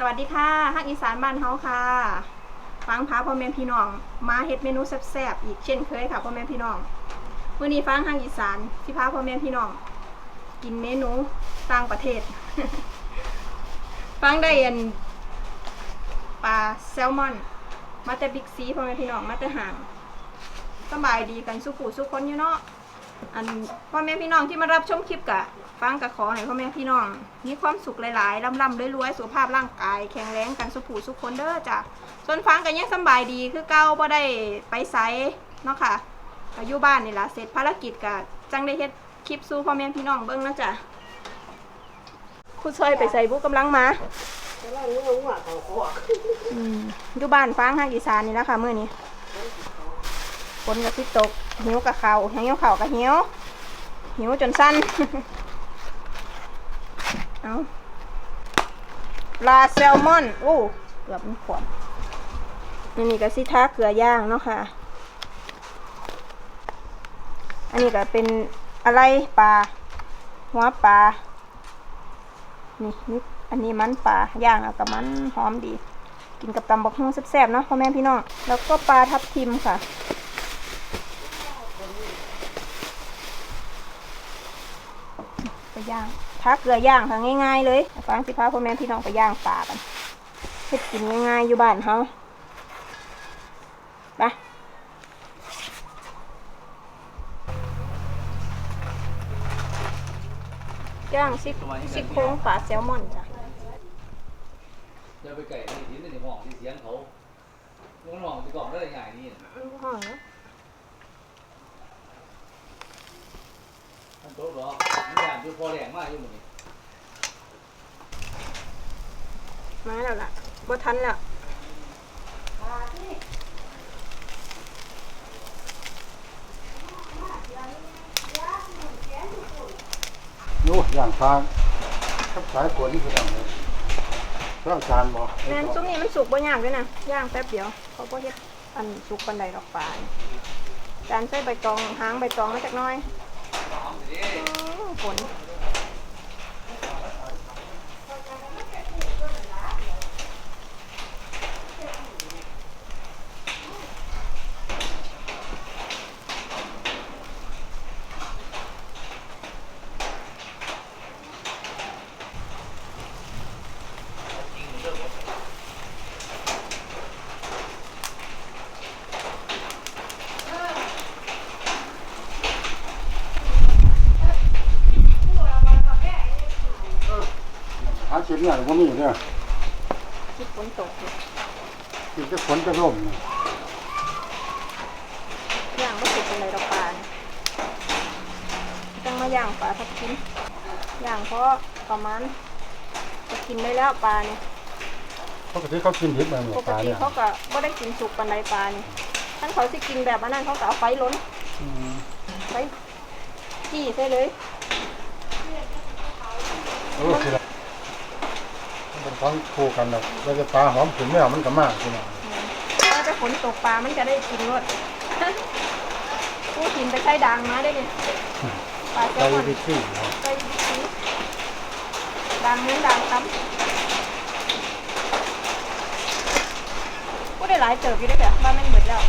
สวัสดีค่ะฮักอีสานบ้านเฮาค่ะ ฟังพาพ่อแม่พี่น้อง มาเฮ็ดเมนูแซ่บๆอีกเช่นเคยค่ะพ่อแม่พี่น้องมื้อนี้ฟังฮักอีสานสิพาพ่อแม่พี่น้อง กินเมนูต่างประเทศ ฟังได้อันปลาแซลมอน มาแต่บิ๊กซีพ่อแม่พี่น้องมาแต่ห่างสบายดีกันสุขุสุขคนอยู่เนาะอันพ่อแม่พี่น้องที่มารับชมคลิปกะ ฟังกะขอให้พ่อแม่พี่น้อง มีความสุขหลายๆร่ำๆรวยๆสุขภาพร่างกาย แข็งแรงกันสุขผู้สุขคนเด้อจ้ะส่วนฟังกันยังสบายดีคือเก้าบ่ได้ไปไสเนาะค่ะก็อยู่บ้านนี่ล่ะเสร็จภารกิจกะจังได้เฮ็ดคลิปสู่พ่อแม่พี่น้องเบิ่งเนาะจ้ะผู้ช่วยไปใส่บุกกำลังมาอืมอยู่บ้านฟังทางอีสานนี่แล้วค่ะมื้อนี้ฝนก็สิตกหิวกับข้าวหิวเข้าวกับหิวหิวจนสั้น เอาปลาแซลมอน โอ้เกือบมันขวดอันนี้ก็สิทาเกลือย่างเนาะค่ะ อันนี้ก็เป็นอะไรปลาหัวปลา นี่นี่อันนี้มันปลาย่างแล้วกับมันหอมดี กินกับตำบักฮุ่งแซ่บๆเนาะพ่อแม่พี่น้อง แล้วก็ปลาทับทิมค่ะ ไปย่าง ถ้าเกลือย่างค่ะง่ายๆเลยฟังสิพาพ่อแม่พี่น้องไปย่างปลากันเฮ็ดกินง่ายๆอยู่บ้านเฮาไปย่างซิกซิกโครงปลาแซลมอนจ้ะจะไปไก่ที่หินในห้องที่เสียงเขาลุงห้องที่กล่องได้ยังไงนี่ห้องเนาะ ท่านโต๊ะหรอมันอย่างคือพอแรงมากอยู่หมดนี่มาแล้วล่ะบ่ทันแล้วนู่นอย่างทางทับสายขวดนี่คือทางเลยเจ้าจานบ่แม่นซุ้มนี้มันสุกบ่ยากด้วยนะย่างแป๊บเดียวเขาบ่เฮ็ดอันสุกปานใดดอกปลาเนี่ยจานใส่ใบตองหางใบตองมาจากหน้อยอื้อ ฝน หาเช็ดเนี่ยพวกนี้เนี่ย ที่ฝนตกอยู่กินจะฝนจะล่มเนี่ยย่างบ่สุกปานใดดอกปลาเนี่ยจังมาย่างปลาทับทิมย่างเพราะประมาณจะกินได้แล้วปลาเนี่ยปกติเขากินเห็ดแบบนี้ปกปลาติเนี่ยเขาก็บ่ได้กินสุกปานใดปลาเนี่ยท่านเขาสิกินแบบอันนั้นเขาก็เอาไฟล้นอืมไฟจี้ใส่เลยเออคือมัน เป็นของคู่กันนะเราจะปลาหอมขึ้นไม่เอามันก็มากใช่ไหมถ้าจะฝนตกปลามันจะได้กินรสผู้กินไปใช้ดังมาได้เนี่ยปลาแซใส่ลมอนดิซี่ใส่ดิซีดังเหมือนดังครับผู้ได้หลายเติบอยู่ได้แบบบ้านมันเบิดแล้ว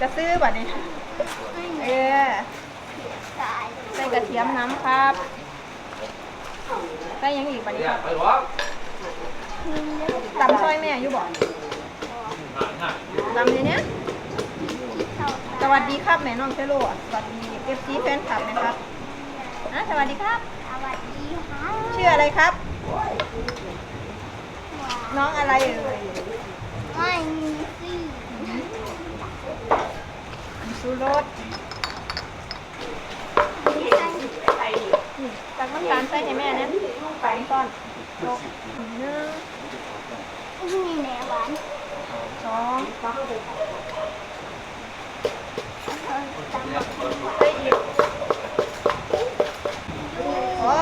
กระซื้อบัดนี้เออใส่กระเทียมน้ำครับใส่หยังอีกบัดนี้เนี่คยรับไปบอกตำซอยแม่อยู่บ่ตำเลยเนี้ยสวัสดีครับแม่น้องเชโลอะสวัสดีเอฟซีแฟนคลับนะครับอะสวัสดีครับสวัสดีค่ะชื่ออะไรครับ น้องอะไรเอ่ยไม่มี สิสุรสตักน้ำตาลใส่ให้แม่นะไปก่อนยกหนึ่งมีแหนหวานสองตำใส่อีกโอ้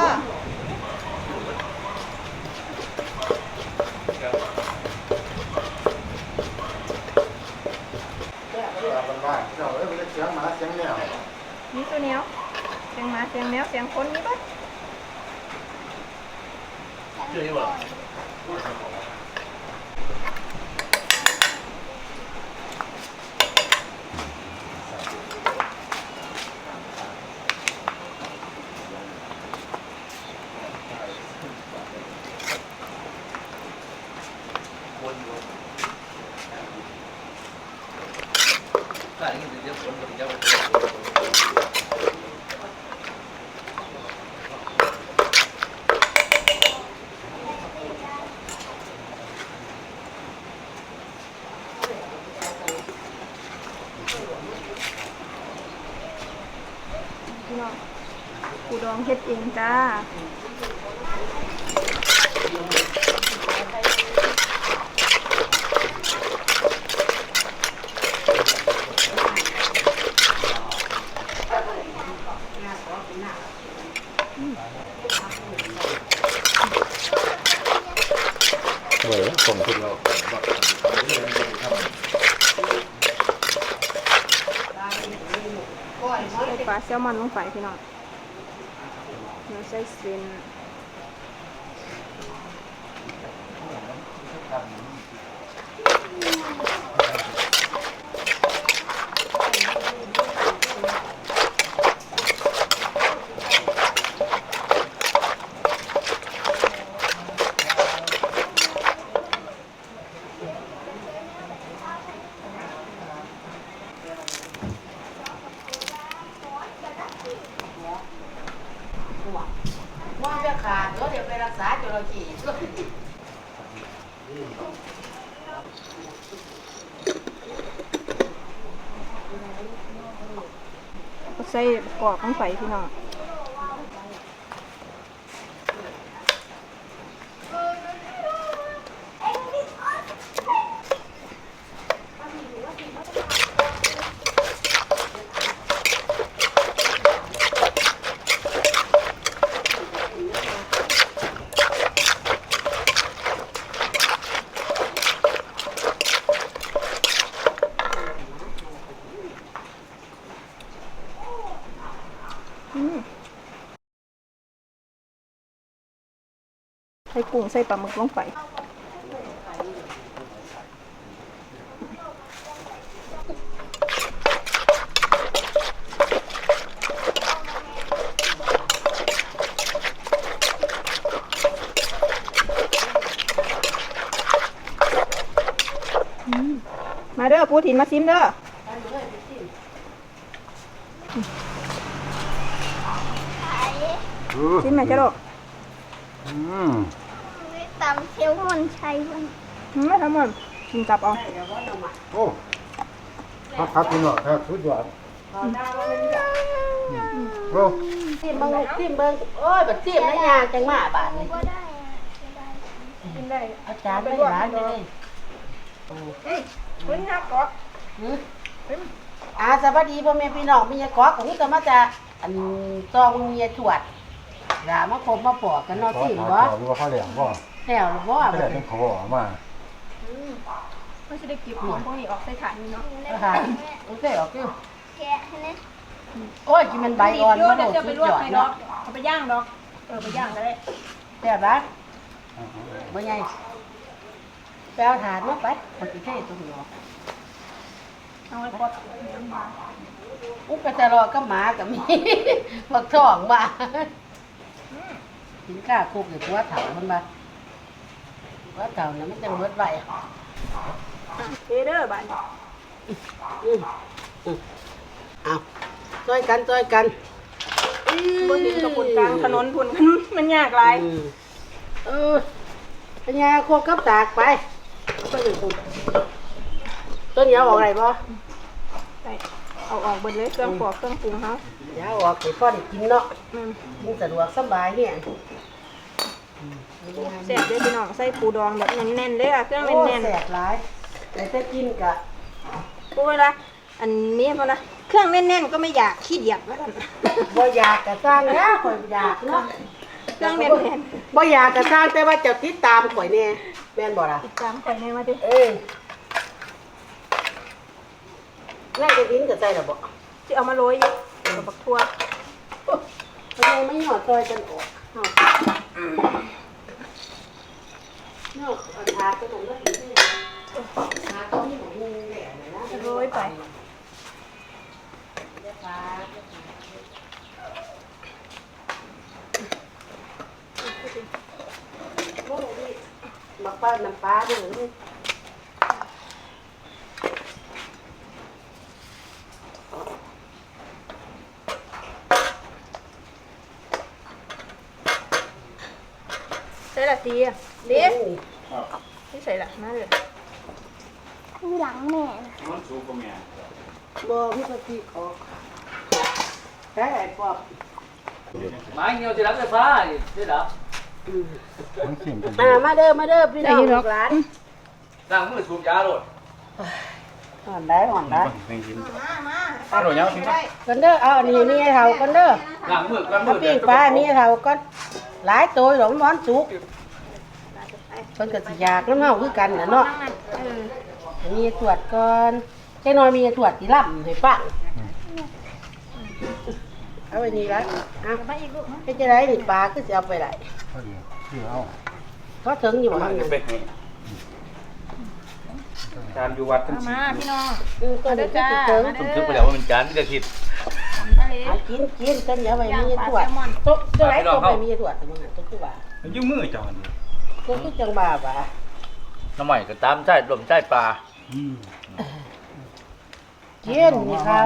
บ้านๆเจ้าเอ้ยมันเสียงหมาเสียงแมว มี ตัวเหนียวเสียงหมาเสียงแมวเสียงคนนี่ปะ เชื่อยังบ่ ใช่เดี๋ยวผมเดี๋ยวผม พี่น้อง ปูดองเฮ็ดเองจ้าเว้ยผมคิดว่าใส่ปลาแซลมอนลงไปพี่น้อง เดี๋ยวใส่เส้น ว่าจะขาดแล้วเดี๋ยวไปรักษาจุลชีพ ก็ ใส่กรอกลงไปพี่น้องอืมใส่ กุ้งใส่ปลาหมึกลงไปอืมมาเด้อปูถินมาซิมเด้อเออซิมไหมเจ้าโลกอืม ตำเซลมอนชัยวันอืมไม่ทำมันกินกลับเอาโอ้พักครับพี่น้องครับสุดยอดโอ้ทิมเบิ้งทิมเบิ้งโอ้ยบัดทิมแล้วยางจังมาบาดนี้ก็ได้อะกินได้อาจารย์ไม่ร้านเลยเฮ้ยคุณนับเกาะหืออาสวัสดีพ่อแม่พี่น้องมียกอกของแต่มาจะอันซองมียถวด ลามาพบมาปอกกันเนาะขอสิถามบ่ต่อว่าเขาเหลี่ยมบ่แล้วหรือบ่เขาเหลี่ยมเป็นขอมามันจะได้เก็บของพวกนี้ออกใส่ถ่านนี่เนาะอาหารโอเคโอเคแกะให้นะโอ้ยกินมันใบอ่อนเดี๋ยวมาโดเดี๋ยวดจะไปสุดลวยกอดให้ดอเนาะกเอาไปย่างดอก เออไปย่างก็ได้แซ่บนะบ่ใหญ่ไปเอาถาดมาไปมันสิเทตรงนี้ออกเอาไว้กดน้ำปลาอุ๊กก็จะรอกับหมากับมีบักท้องบ่า กินข้าวคุกอยู่หัวเถามันบ่หัวเถาน่ะมันจังเบิดไว้เอเดอร์บ้านอืมอืมเอาช่วยกันช่วยกันบนดินกับปุ่นกลางถนนพุ่นมันยากหลายอืมเออปัญญาโคกกับตากไปต้นหนึ่งต้นต้นเหนียวออกอะไรบ่ไปเอาออกเบิดเลยเครื่องปอกเครื่องปรุงเขาเหนี ยวออกให้พ่อได้กินเนาะอืมกินสะดวกสบายเนี่ยแซ่บเด้อพี่น้องใส่ปูดองแบบแน่นๆเลยอะเครื่องโอ้แน่นแสบหลายแต่ถ้ากินกะๆปูเวลาอันนี้พอนะเครื่องแน่นๆก็ไม่อยากขี้เดียดแล้วกันบ่อยากกะสร้างแล้วข่อยอยากเนาะเครื่องแน่นบ่อยากกะสร้างแต่ว่าเจะติดตามข่อยแน่แม่นบ่ล่ะๆติดตามข่อยแน่มาดิเอ้ยน่าจะกินกับใจหรอบ่จะเอามาโรยอยู่ กับบักทั่วทำไมไม่หยอดซอยกันออกเอาเนาะเอาทาก็ต้องเลือกอีกนิดนึงทาก็มีของมึงแหละนะโรยไปเดี๋ยวทาโอ้ยมาป้าน้ำปลาด้วยนี่ ใส่ ละตีอะเด็กที่ใส่ละมาเลยข้างหลังแม่นะมันสูงกว่าแม่บ่พี่ปฏิออกแค่ไอ้ปอบไม้เงี้ยวจะรับไฟฟ้าได้ดับอืมมันเสียงกันอ่ามาเด้อมาเด้อพี่น้องลูกหลานสั่งมือสูบยาโลดอ่อนได้อ่อนได้แม่งกินมามาเอาหน่อยยังได้กันเด้อเอาอันนี้นี่ให้เท่ากันเด้อสั่งมือกันมืมาอปิ้งปลานี่ให้เท่ากัน หลายตัวหลงร้อนสุกเพิ่นก็สิอยากน้ำเฮาคือกันน่ะเนาะเอออันนี้ตรวจก่อนแค่น้อยมีตรวจสิล่ำให้ฟังเอาไว้นี่ละอะมาอีกลูกเป็นจะได้นี่ปลาคือสิเอาไปได้ก็เดี๋ยวชื่อเอาเพราะถึงอยู่บ่ทางนั้ นการอยู่วัดมามาพี่น้องอือตัวนี้ก็สิถึงผมคิดไปแล้วว่ามันจานจะคิดทะเลหากินกินกันเดี๋ยวไว้มีตรวจตัวตัวไหนตัวไปมีตรวจแต่มึงตัวคือว่ายุ่มือจอนตัวคือจังบ่าบ่าน้ำใหม่ก็ตามใช่ลมใช่ปลาอืมกินนี่เขา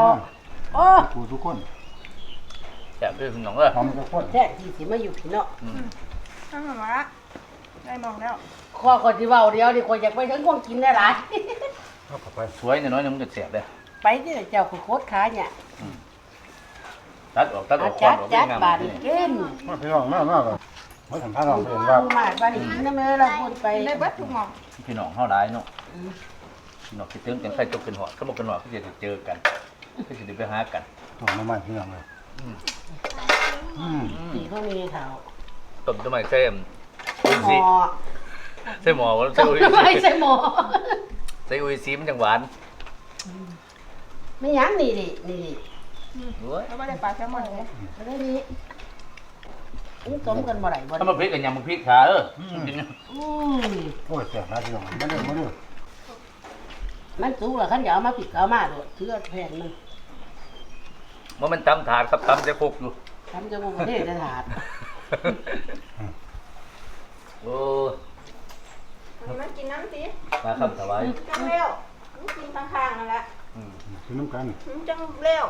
โอ้ผู้ทุกคนแซ่บด้วยคุณน้องเอ้ยทำทุกคนแท้ที่สิมาอยู่พี่เนาะข้างหลังละได้มองแล้ว ข้อคนที่เว้าเดียวนี่คนอยากไปทั้งคนกินได้หลายเอาเข้าไปสวยน้อยๆนึงมันจะแซ่บเลยไปที่เจ้าคือโคตรขาเนี่ยตัดออกตัดออาอกจัดออกจัดงามบาดนี่กินมาพี่น้องมากมากเลยมาสัมภาษณ์น้องเองว่ามาบ้านนี้กินน้ำเมื่อเราพูดไปได้เบิดทุกหมองพี่น้องเฮาหลายเนาะพี่น้องคิดถึงกันใครตกเป็นหอดเขาบอกเป็นหอดก็จะเจอกันก็จะได้ไปหากันตัวน้ำมันพี่น้องเลยอืม สีเขามีเท้าต้มทำไมใส่อุ้ยหมซีอ ใส่หมอวะใส่อุ้ยทำไมซีใส่หมอ ใส่อุ้ยซีมันจังหวานไม่ยั้งนี่ดินี่ดิโอ้ยแล้วก็ได้ปลาแซลมอนเลยเขาได้ดิมันสมกันบ่ไหลบ่ถ้าได้มาพริกกันยำมันพริกขาเออจริงอุ้ยโอ้ยเสียนะพี่น้องมาเร็วมาเร็วมันสูงเหรอขันเดี๋ยวเอามาปิดเอามาโดดถือแผ่นหนึงว่ามันตำถาดครับตำจะคกอยู่ทำจมูกประเทศจะถาดโอ้ มากินน้ำสิมาคำสบายจังเร็วมันกินข้างๆนั่นแหละกินน้ำกันมันจังเร็ว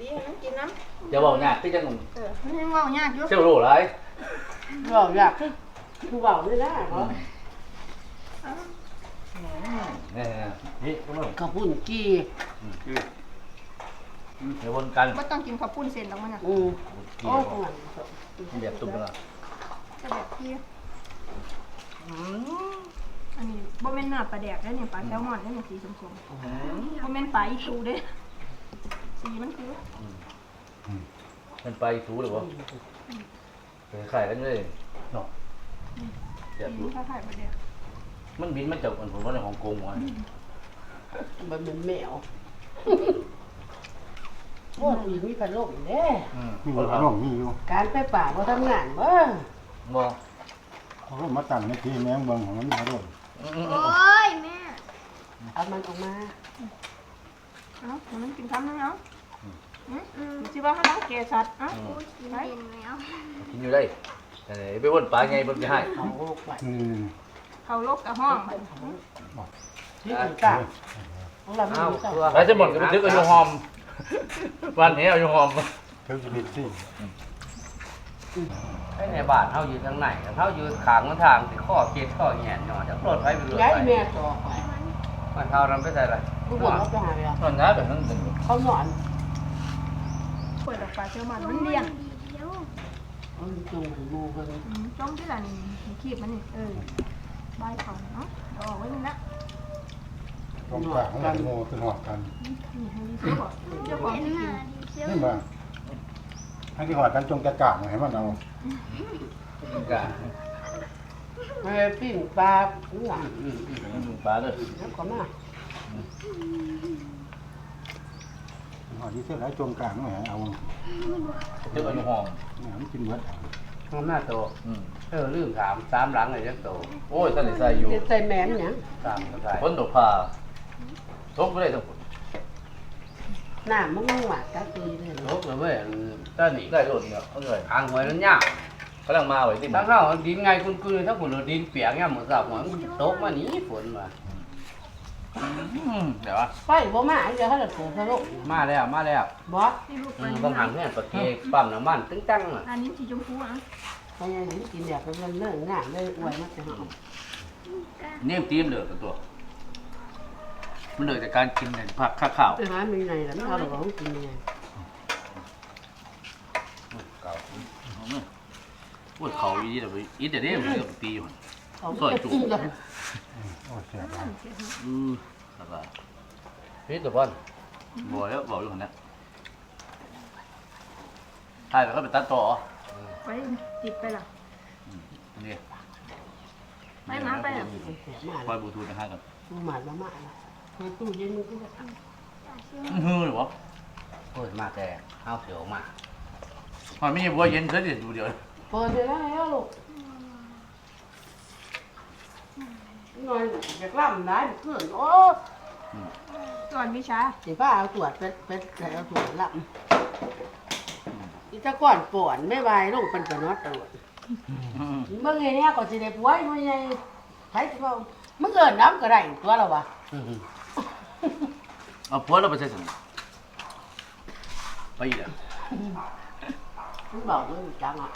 ดีให้มันกินน้จะบอกเนี่ยที่จะงงำเออมันยังเมายากอยู่เซลล์โลไรเบาอยากคือคือเบาด้วยนะเขานี่นี่ก็มึงกระปุ่นกี้เดี๋ยววนกันไม่ต้องกินข้าวปุ้นเสร็จหรอกมันอะอืมกี่โอ้ยมันแบบตุ้มละจะแบบที่ อันนี้บ่แม่นเนื้อปลาแดกแล้วนี่ปลาแซลมอนแล้วนี่สีส้มๆบ่แม่นปลาอีตูเด้สีมันคือมันไปถูหรือวะไปขายกันเลยเนาะเจ็บสีมันคล้ายๆปลาแดกมันบินมาจากอันผมว่าในฮ่องกงวะมันเป็นแมวโอ้ยมีพัดลมเด้อืมมีอยู่ขนมมีอยู่การไปป่าบ่ทำงานบ่บ่ เขาก็มาตั้งในที่แมงเบิงของมันมีขนมอืมอืมโออืม้ยแม่เอามันออกมาเอ้ามันกินคำนึงเนาะอืมสิว่าเขาต้องเกสัตว์เอ้าอืมกูกินเป็นแล้วกินอยู่ได้แต่ไปวนปลาไงบนไปให้เอาโรคไปอืมเขาลกกับห้องบัดที่ต่างๆของเราไม่อ้าวรู้จักตัวไปจะหมดก็ไปซื้อกับยูฮอม วันนี้เอายูฮอมเท่าชีวิตสิ ไอ้ในบ้านเฮาอยู่ทางไหนเฮาอยู่ขางมันทางสิข้อเกตข้อแหงนเนาะจะปลดไฟไปเรื่อยย้ายไปแม่ต่อไปมันเฮานํไปใส่ละผู้บ่นเขาไปหาเวลาตอนนั้นแบบนั้นเป็นเขานอนเปิดออกปลาเชลมันมันเลี้ยงเดี๋ยวมันจุงหูมูกันอืมจ้องที่ละนี่มีคีบมันนี่เออใบายเขาเนาะเดี๋ยวออกไว้นี่ละต้องกลางมันโง่ขึ้นหอดกันนี่ให้ดีสุดก่อนเจ้าของเห็นที่มา ให้ที่หอดกันจงจะกลางให้มันเอากะแม่ปิ้งปลาหลังอืมอืมปลาเลยแล้วก็มาหอดที่เส้นไหลจงกลางไม่ให้เอาซื้อกับยูฮอมเนี่ยมันกินเบิดทำหน้าโตอืมเออลืมถามสามหลังเลยจักโตโอ้ยท่านใส่อยู่ใส่แหมมเนี่ยสามก็ใส่ฝนตกผ้าทบไม่ได้ทั้งฝน หน้ามันมึงหวาดกะตีเลยลบเลยเว้ยต้นนี่ได้โดดเนี่ยเอาเลยทางหวยนั้นยากกำลังมาไว้ที่มัทานงเฮาดินไงคุณคือถ้าฝนดินเปียกเนี่ยามมื้อเช้าหวยมันตกมาหนีฝนมาอืมเดี๋ยวอะไฟบ่มาเดี๋ยวเขาจะเปิดทะลุมาแล้วมาแล้วบ่ที่ลูกอืมันมบางหันเนี่ยปะเกปั๊มน้ำมันตึ้งตั้งอะอันนี้สีชมพูอะพยายามกินอยากเป็นเรื่องงานเลยอวยมันจะหอมนี่ตีมเดือดตัว มันเดือดจากการกินในผักข้าวข้าวไปหามีไงแล้วเขาบอกว่ากินยังไงเก่าปวดเข่าอีนี่เดี๋ยวไปอีเดี๋ยวนี้มันก็ตีอยู่เขาซอยจุเลยโอ้เสียดายอืออะไรพี่ตัวบอลบอกแล้วบอกอยู่คนนั้นถ่ายแล้วก็ไปตัดต่อไปติดไปละนี่ไปมาไปอะคอยบลูทูธนะฮะกันมึงหมาดมา หมาดในตู้เย็นมึงก็ฮือหรือวะโอ้ยมาแต่เฮาเสียวมามันไม่ใช่บัวเย็นเคยเด็ดดูเดียวเปิดเลยแล้วลูกหน่อยอยากล่ำได้เพื่อนโอ้ส่วนวิชาสิป้าเอาตรวจเป็ดเป็ดแต่เอาตรวจล่ำอีตะก่อนป่วนไม่ไหวลงเป็นกระนอดตรวจเมื่อไงเนี่ยก็สิได้ป่วยมื่อไงใครสิว่ามึงเอินน้ำก็ได้ตัวเราวะ เอาพัวเราไปใช้สันไปอีกอะมึงบอกมึงจังอะ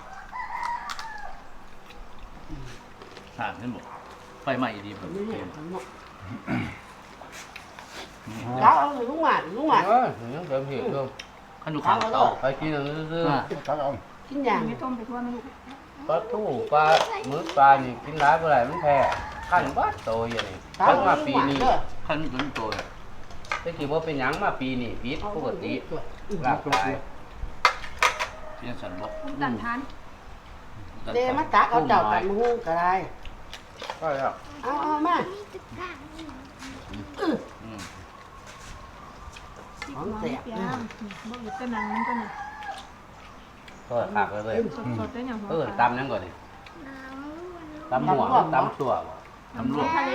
ห่างให้หมดไฟไหม้ดีแบบไม่เห็นมันหมดแล้วเอาลุงหวานลุงหวานเออยังเติมเห็ดเติมขันอยู่ข้างเตาไปกินอันนี้ซื้อตักเอากินอย่าง ไม่ต้มไปทั่วไม่รู้ปลาทูปลาหมึกปลานี่กินหลายบ่ได้มันแพ้ขั้นบัดโตอย่างนี้ตาเพิ่งมามาปีปีนี้นี้ขันเป็นตัวเลย แต่กี่ว่าเป็นหยังมาปีนี้ผิดปกติร่างกายเพียงสันบอกต้มตันทานเดมาตักเอาเจ้ากันมึงก็ได้ก็แล้วเอาเอามามีตึกข้างอืมของแสบเปียมบ่หยุดตะนังมันก็น่ะก็หักเลยสดๆได้อย่างหัวเออปลาตำยังก่อนดิน้ำมันตำหัวตำตัวบ่น้ำลวกทะเล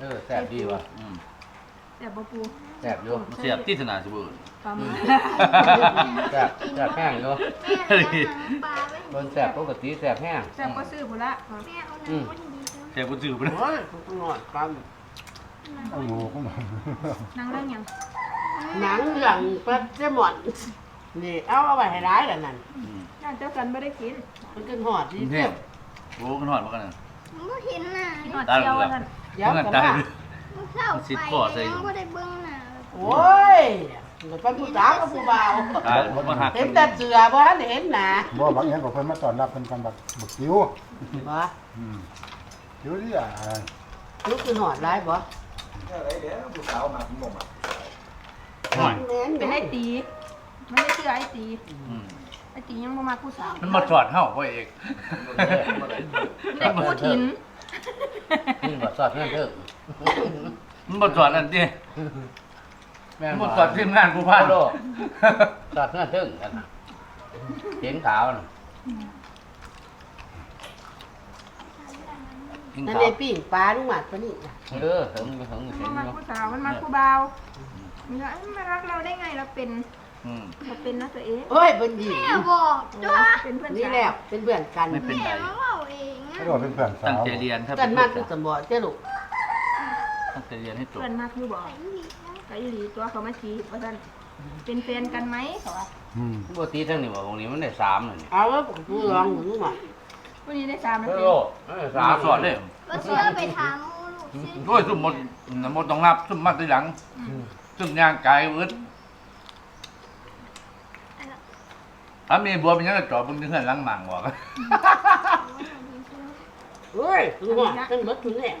เออแซ่บดีว่ะอืม แต่บ่ปูแซ่บอยู่มันเสียบที่สนามสบู่ปลาหมึกแซ่บแซ่บแห้งอยู่แม่เอาน้ำปลาไว้บนแซ่บปกติแซ่บแห้ง แซ่บก็ซื้อพุ่นละแม่เอาน้ำมันดีเสียบกูจืดไปเลยโอ้ยกูนอนกันเอาหมูเข้ามานั่งเรื่องหยังหนังอย่างเป็ดเจมอนนี่เอาเอาไปให้ร้ายแล้วนั่นย่านเจ้ากันไม่ได้กินมันกินหอดดีเทเจ็พบโอ้กันหอดมากันนะไม่เห็นน่ะ กินหอดเจียวว่านั่นเดี๋ยวเงินกันตายมา มึงเข้าไปยังไม่ได้เบิ้งน่ะโอ้ยเดี๋ยวไปผู้สาวกับผู้บ่าวตายมาหักเห็นแต่เสือบ่ทันเห็นนะบ่บางอย่างก็เพิ่นมาต้อนรับเพิ่นกันแบบบักคิ้วบ่อืมคิ้วนี่อะลูกคือหอดร้ายบ่หน่อยแม่นเป็นไอ้ตีมันได้ชื่อไอ้ตีอืมไอ้ตียังบ่มาผู้สาวมันมาจอดเฮ้าพ่อเอกเด็กผู้ถิ่นนี่บ่สอดเงินเถิง มันบ่สอนอันนี้แม่นมันบ่บ่สอนทีมงานกูพาโลโลกสอดเงินเถิงกันน่ะเห็นขาวน่ะกินนั่นข้าไอ้วปิ้งปลาลุงหมัดปะนี่น่ะเออเถิงเถิงเห็มันนมาอยู่คู่สาว มันมาคู่บ่าวมันก็เอ้ยมารักเราได้ไงเราเป็นอืมเราเป็นนะตัวเองเฮ้ยเพิ่นหญิงแม่บอกจ้าเป็นเพื่อนนี่ชายแหละเป็นเพื่อนกันไม่เป็นไรแม่มาเล่าเองอะไม่ว่าเป็นเพื่อนสาตั้งวใจเรียนถ้ากัเป็นนมาเพื่คืออนสมบ่เจ้าลูก ตั้งใจเรียนให้จบเพื่อนมากอยู่บอกไอ้หลีตัวเขามาจีบว่าท่านเป็นแฟนกันไหมเขาว่าอืมบ่ตีทั้งนี้บ่วงนี้มันได้สามนั่นนี่เอาแล้วผู้ร้องหนูหมัดวันนี้ได้สามนาเอทีอเออสาสามสอนเลยก็เชื่อไปถามหมูลูกสิโอ้ยซุ่มหมดหมดต้องนับซุ่มมาทีหลังซุ่มย่างกายอึดถ้ามีบัวเป็นยังไงจอบมึงนึกเห็นหลังหมังบอกเฮ้ยลุงหมัดเป็นรถถึงแล้ว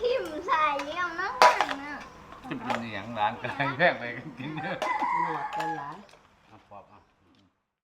ทิมใส่เยี่ยมนั่งนั่นน่ะ จะเป็นอหย่างร้านกายแพงไปกันกินเนี่ยหนวดกันหลาย